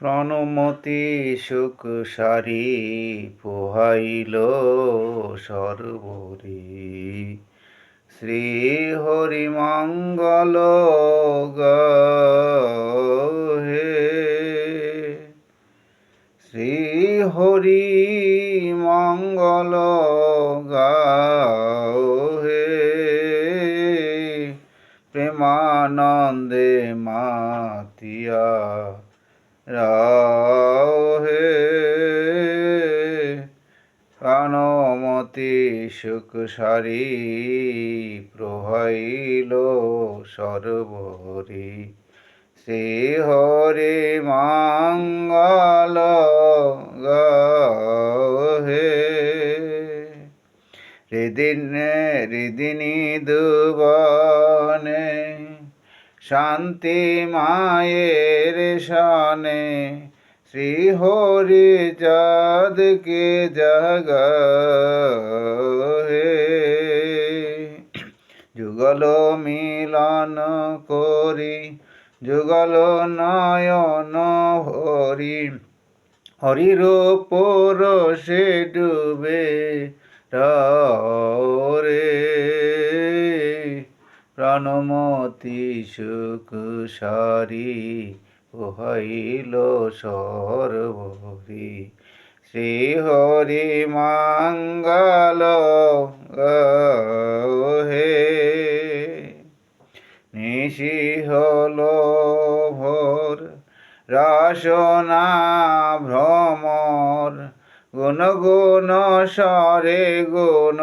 প্রণমতি সুখ সারি পোহাইল সর্বরি শ্রী হরি মঙ্গল হে শ্রী হরি মঙ্গল হে প্রেমানন্দে মাতিয়া রাহে প্রাণমতি সুখ সারি প্রহাইল সর্বরি শ্রী হরি মঙ্গল হে হৃদিনে হৃদিনী দুবনে শান্তি মায়ের শানে শ্রী হরি চাঁদকে জগ হে যুগল মিলন করি, যুগল নয়ন হরি হরির পরশে ডুবে রে। প্রাণমতি সুখ সারি হইল সর্বরি শ্রী হরি মঙ্গল হে নিশি হল ভোর, রাসনা ভ্রমর গুণ গুণ সরে গুণ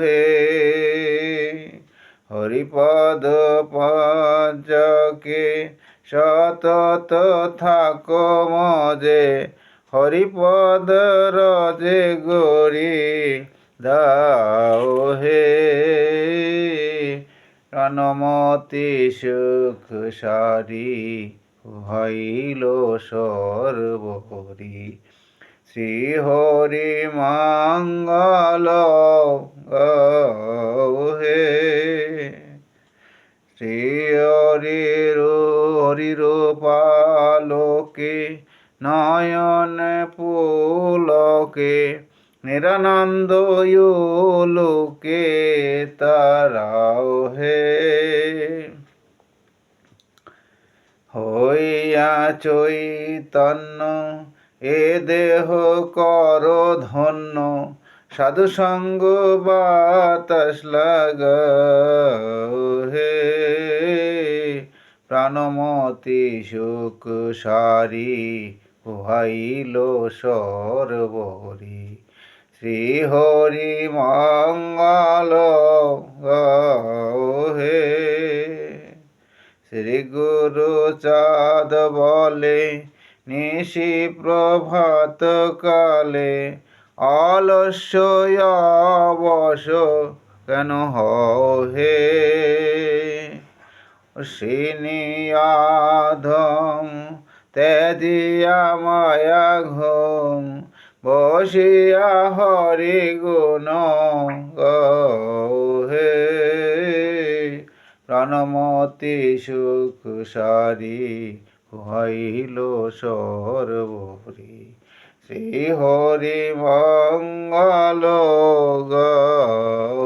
হে হরিপদ পঞ্চকে সতত থাক মজে। হরিপদ রজে গরি দাও হে। প্রাণমতি সুখ সারি হইল সর্বরি শ্রী হরি মঙ্গল হে শ্রী হরির হরির পালোকে, নয়ন পুলকে, নিরানন্দ লোকে তারাও হে। হইয়া চৈতন্য, এ দেহ কর ধন্য সাধু সঙ্গ বাতাস লাগ হে। প্রাণমতি সুখ সারি ভাইল সরবরি শ্রী হরি মঙ্গল হে শ্রী গুরু চাঁদ বলে, নিশি প্রভাত কালে অলস্য বস কেন হে? সিনিয়াধম তেদিয়া মায়া ঘুম, বসিয়া হরি গুণ হে প্রাণমতি সুখ সারি হইল সর্বরি শ্রী হরি মঙ্গল হে